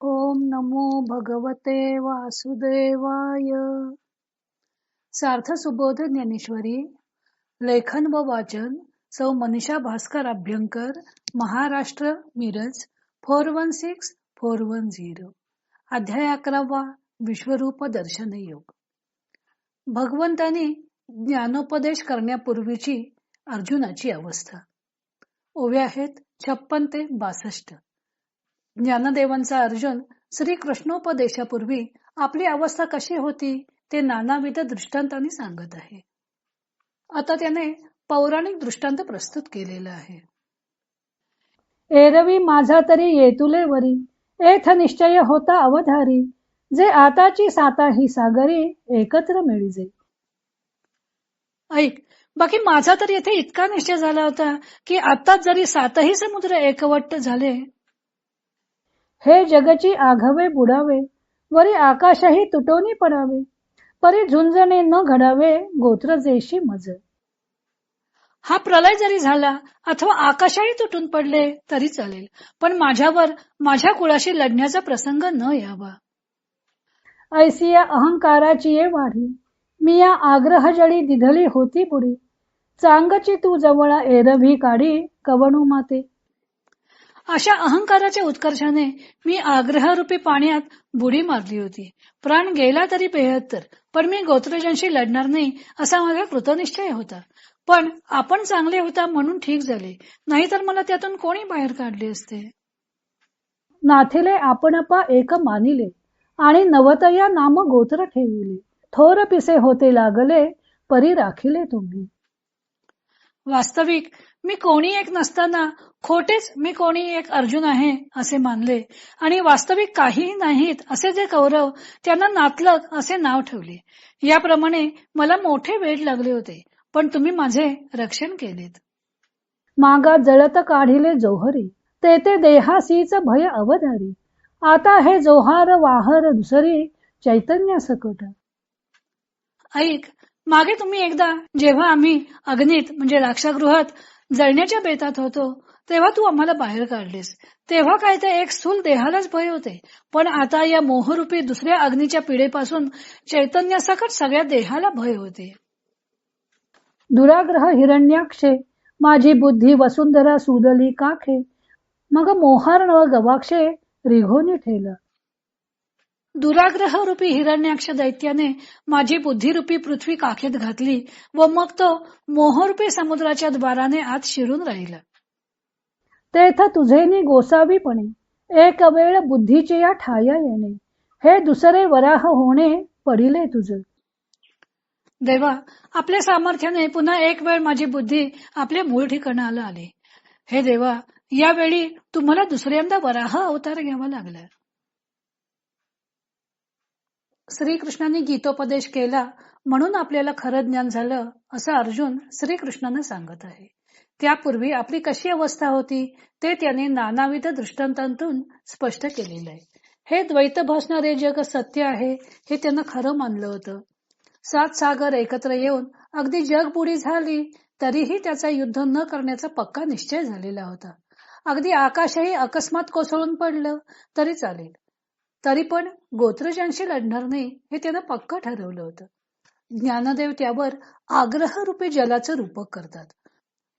ओम नमो भगवते वासुदेवाय. सार्थ सुबोध ज्ञानेश्वरी लेखन व वाचन सौ Manisha Bhaskar Abhyankar Maharashtra Miraj four one six four one zero. अध्याय अकरावा विश्वरूप दर्शन योग. भगवंतानी ज्ञानोपदेश करण्यापूर्वीची अर्जुनाची अवस्था. ओव्या आहेत छप्पन ते बासष्ट. ज्ञानदेवांचा अर्जुन श्री कृष्णोपदेशापूर्वी आपली अवस्था कशी होती ते नानाविध दृष्टांतांनी सांगत आहे. आता त्याने पौराणिक दृष्टांत प्रस्तुत केलेला आहे. एरवी माझा तरी येतुले वरी एथ निश्चय होता अवधारी जे आताची साता ही सागरी एकत्र मिळजे. ऐक बाकी माझा तर येथे इतका निश्चय झाला होता की आताच जरी सातही समुद्र एकवट झाले हे जगची आघवे बुडावे वरी आकाशही तुटोनी पडावे परी झुंजणे न घडावे गोत्र जेशी मज. हा प्रलय जरी झाला अथवा आकाशही तुटून पडले तरी चालेल पण माझ्यावर माझ्या कुळाशी लढण्याचा प्रसंग न यावा. ऐसिया अहंकाराची ये वाढी मी या आग्रह जळी दिधली होती पुढी चांगची तू जवळ एरवी काढी कवणू माते अशा अहंकाराच्या उत्कर्षाने मी आग्रहरूपी पाण्यात बुडी मारली होती. प्राण गेला तरी बेहत्तर पण मी गोत्रजांशी लढणार नाही असा माझा कृतनिश्चय होता. पण आपण चांगले होता म्हणून ठीक झाले नाहीतर मला त्यातून कोणी बाहेर काढले असते? नाथेले आपणपा एक मानिले आणि नवतया नाम गोत्र ठेविले. थोर पिसे होते लागले परी राखिले तुम्ही. वास्तविक मी कोणी एक नसताना खोटेच मी कोणी एक अर्जुन आहे असे मानले. आणि वास्तविक काहीही नाहीत असे जे कौरव त्यांना नातलग असे नाव ठेवले. याप्रमाणे मला मोठे वेळ लागले होते पण तुम्ही माझे रक्षण केलेत. मागा जळत काढिले जोहरी ते ते देहासीच भय अवधारी. आता हे जोहार वाहर दुसरी चैतन्य सकट. ऐक मागे तुम्ही एकदा जेव्हा आम्ही अग्नीत म्हणजे राक्षागृहात जळण्याच्या बेतात होतो तेव्हा तू आम्हाला बाहेर काढलीस. तेव्हा काय ते एक स्थूल देहालाच भय होते. पण आता या मोहरूपी दुसऱ्या अग्नीच्या पिढेपासून चैतन्यासकट सगळ्या देहाला भय होते. दुराग्रह हिरण्याक्षे माझी बुद्धी वसुंधरा सुदली काखे मग मोहार न गवाक्षे रिघोनी ठेलं. दुराग्रह रूपी हिरण्याक्ष दैत्याने माझी बुद्धिरूपी पृथ्वी काखेत घातली व मग तो मोहरूपी समुद्राच्या द्वाराने आत शिरून राहिला. तेथ तुझेनी गोसावीपणे एक वेळ बुद्धीचे या ठाया येणे हे दुसरे वराह होणे पडिले तुझ. देवा आपल्या सामर्थ्याने पुन्हा एक वेळ माझी बुद्धी आपल्या मूळ ठिकाणाला आली. हे देवा यावेळी तुम्हाला दुसऱ्यांदा वराह अवतार घ्यावा लागला. श्रीकृष्णाने गीतोपदेश केला म्हणून आपल्याला खरं ज्ञान झालं असं अर्जुन श्रीकृष्णाने सांगत आहे. त्यापूर्वी आपली कशी अवस्था होती ते त्याने नानाविध दृष्टांतांतून स्पष्ट केलेलं आहे. हे द्वैत भासणारे जग सत्य आहे हे त्यानं खरं मानलं होतं. सात सागर एकत्र येऊन अगदी जग बुडी झाली तरीही त्याचा युद्ध न करण्याचा पक्का निश्चय झालेला होता. अगदी आकाशही अकस्मात कोसळून पडलं तरी चालेल. तरी पण गोत्रजांशी लढणार नाही हे त्यानं पक्क ठरवलं होतं. ज्ञानदेव त्यावर आग्रह रूपी जलाचं रूपक करतात.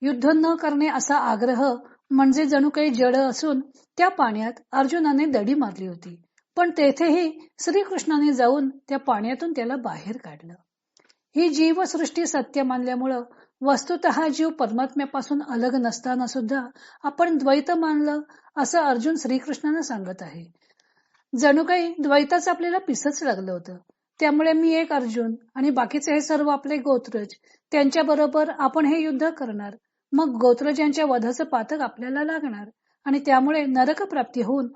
युद्ध न करणे असा आग्रह म्हणजे जणू काही जड असून त्या पाण्यात अर्जुनाने दडी मारली होती. पण तेथेही श्रीकृष्णाने जाऊन त्या पाण्यातून त्याला बाहेर काढलं. ही जीवसृष्टी सत्य मानल्यामुळं वस्तुत जीव परमात्म्यापासून अलग नसताना सुद्धा आपण द्वैत मानलं असं अर्जुन श्रीकृष्णाने सांगत आहे. जणू काही द्वैताच आपल्याला पिसच लागलं होतं. त्यामुळे मी एक अर्जुन आणि बाकीचे हे सर्व आपले गोत्रज त्यांच्या बरोबर आपण हे युद्ध करणार. मग गोत्रजांच्या वधाचं पातक आपल्याला लागणार आणि त्यामुळे नरक प्राप्ती होऊन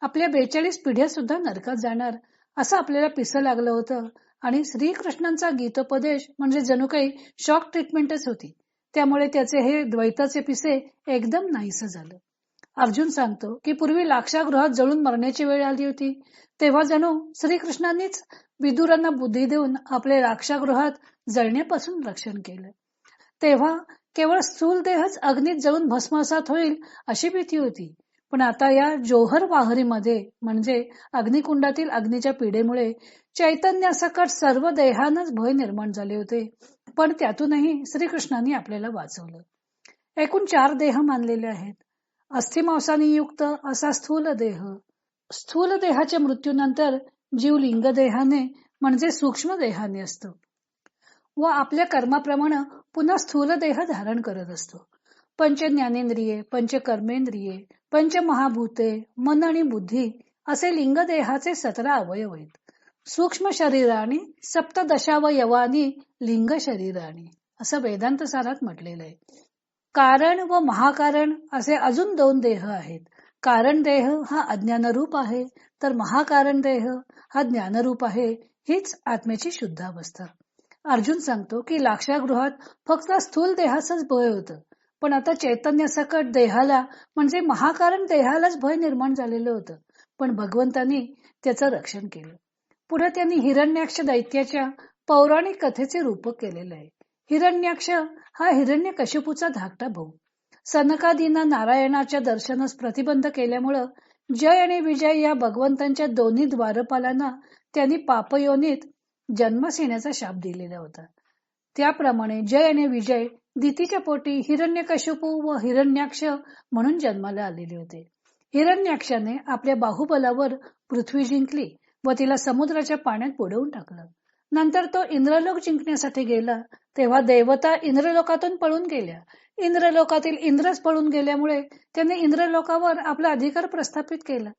आपल्या बेचाळीस पिढ्या सुद्धा नरकात जाणार असं आपल्याला पिसं लागलं होतं. आणि श्रीकृष्णांचा गीतोपदेश म्हणजे जणू काही शॉक ट्रीटमेंटच होती. त्यामुळे त्याचे हे द्वैताचे पिसे एकदम नाहीस झालं. अर्जुन सांगतो की पूर्वी लाक्षागृहात जळून मरण्याची वेळ आली होती. तेव्हा जणू श्रीकृष्णांनीच विदुरांना बुद्धी देऊन आपले लाक्षागृहात जळण्यापासून रक्षण केलं. तेव्हा केवळ स्थूल देहच अग्नीत जळून भस्मसात होईल अशी भीती होती. पण आता या जोहर वाहरीमध्ये म्हणजे अग्निकुंडातील अग्नीच्या पिढेमुळे चैतन्यासकट सर्व देहानच भय निर्माण झाले होते. पण त्यातूनही श्रीकृष्णांनी आपल्याला वाचवलं. एकूण चार देह मानलेले आहेत. अस्थिमांसाने युक्त असा स्थूल देह. स्थूल देहाच्या मृत्यूनंतर जीव लिंग देहाने म्हणजे सूक्ष्म देहाने असतो. व आपल्या कर्माप्रमाणे पुन्हा स्थूल देह धारण करत असतो. पंच ज्ञानेंद्रिये पंच कर्मेंद्रिये पंच महाभूते मन आणि बुद्धी असे लिंग देहाचे सतरा अवयव आहेत. सूक्ष्म शरीराने सप्तदशावयवानी लिंग शरीराने. असं वेदांत सारात म्हटलेलं आहे. कारण व महाकारण असे अजून दोन देह आहेत. कारण देह हा अज्ञानरूप आहे तर महाकारण देह हा ज्ञानरूप आहे हीच आत्म्याची शुद्ध अवस्था अर्जुन सांगतो की लाक्षागृहात फक्त स्थूल देहाचंच भय होत पण आता चैतन्य सकट देहाला म्हणजे महाकारण देहालाच भय निर्माण झालेलं होतं पण भगवंतांनी त्याचं रक्षण केलं. पुढे त्यांनी हिरण्याक्ष दैत्याच्या पौराणिक कथेचे रूपक केलेलं आहे. हिरण्याक्ष हा हिरण्य कशिपूचा धाकटा भाऊ. सनकादींना नारायणाच्या दर्शनास प्रतिबंध केल्यामुळं जय आणि विजय या भगवंतांच्या दोन्ही द्वारपालांना त्यांनी पापयोनीत जन्मास येण्याचा शाप दिलेला होता. त्याप्रमाणे जय आणि विजय दितीच्या पोटी हिरण्यकशिपू व हिरण्याक्ष म्हणून जन्माला आलेले होते. हिरण्याक्षाने आपल्या बाहुबलावर पृथ्वी जिंकली व तिला समुद्राच्या पाण्यात बुडवून टाकलं. नंतर तो इंद्रलोक जिंकण्यासाठी गेला. तेव्हा देवता इंद्रलोकातून पळून गेल्या. इंद्रलोकातील इंद्रच पळून गेल्यामुळे त्याने इंद्रलोकावर आपला अधिकार प्रस्थापित केला.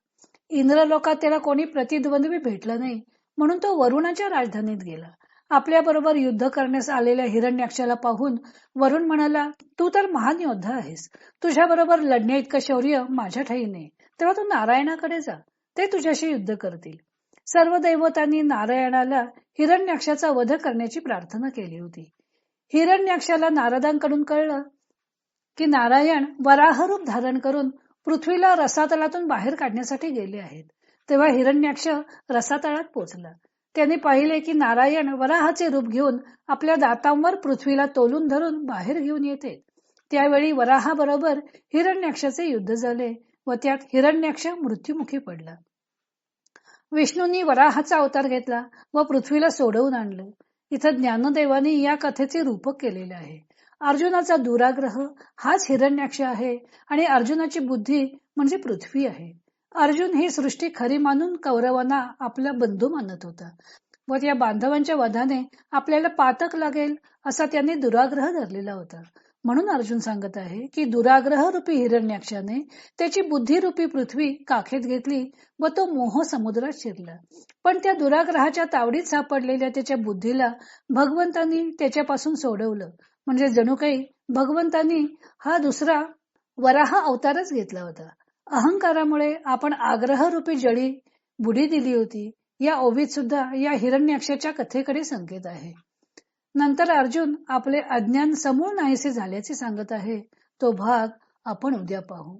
इंद्रलोकात त्याला कोणी प्रतिद्वंद्वी भेटला नाही म्हणून तो वरुणाच्या राजधानीत गेला. आपल्या बरोबर युद्ध करण्यास आलेल्या हिरण्याक्षाला पाहून वरुण म्हणाला तू तर महान योद्धा आहेस. तुझ्या बरोबर लढण्या इतकं शौर्य माझ्या ठाईने तेव्हा तू नारायणाकडे जा. ते तुझ्याशी युद्ध करतील. सर्व दैवतांनी नारायणाला हिरण्याक्षाचा वध करण्याची प्रार्थना केली होती. हिरण्याक्षाला नारदांकडून कळलं की नारायण वराहरूप धारण करून पृथ्वीला रसातलातून बाहेर काढण्यासाठी गेले आहेत. तेव्हा हिरण्याक्ष रसातळात पोचला. त्याने पाहिले की नारायण वराहाचे रूप घेऊन आपल्या दातांवर पृथ्वीला तोलून धरून बाहेर घेऊन येते. त्यावेळी वराहाबरोबर हिरण्याक्षाचे युद्ध झाले व त्यात हिरण्याक्ष मृत्युमुखी पडला. विष्णूंनी वराहाचा अवतार घेतला व पृथ्वीला सोडवून आणलं. इथं ज्ञानदेवानी या कथेचे रूपक केलेले आहे. अर्जुनाचा दुराग्रह हाच हिरण्याक्ष आहे आणि अर्जुनाची बुद्धी म्हणजे पृथ्वी आहे. अर्जुन ही सृष्टी खरी मानून कौरवांना आपला बंधू मानत होता. व त्या बांधवांच्या वधाने आपल्याला पातक लागेल असा त्यांनी दुराग्रह धरलेला होता. म्हणून अर्जुन सांगत आहे की दुराग्रह रूपी हिरण्याक्षाने त्याची बुद्धिरूपी पृथ्वी काखेत घेतली व तो मोह समुद्रात शिरला. पण त्या दुराग्रहाच्या तावडीत सापडलेल्या त्याच्या बुद्धीला भगवंतांनी त्याच्यापासून सोडवलं. म्हणजे जणू काही भगवंतांनी हा दुसरा वराह अवतारच घेतला होता. अहंकारामुळे आपण आग्रहरूपी जळी बुडी दिली होती. या ओवीत सुद्धा या हिरण्याक्षाच्या कथेकडे संकेत आहे. नंतर अर्जुन आपले अज्ञान समूळ नाहीसे झाल्याचे सांगत आहे. तो भाग आपण उद्या पाहू.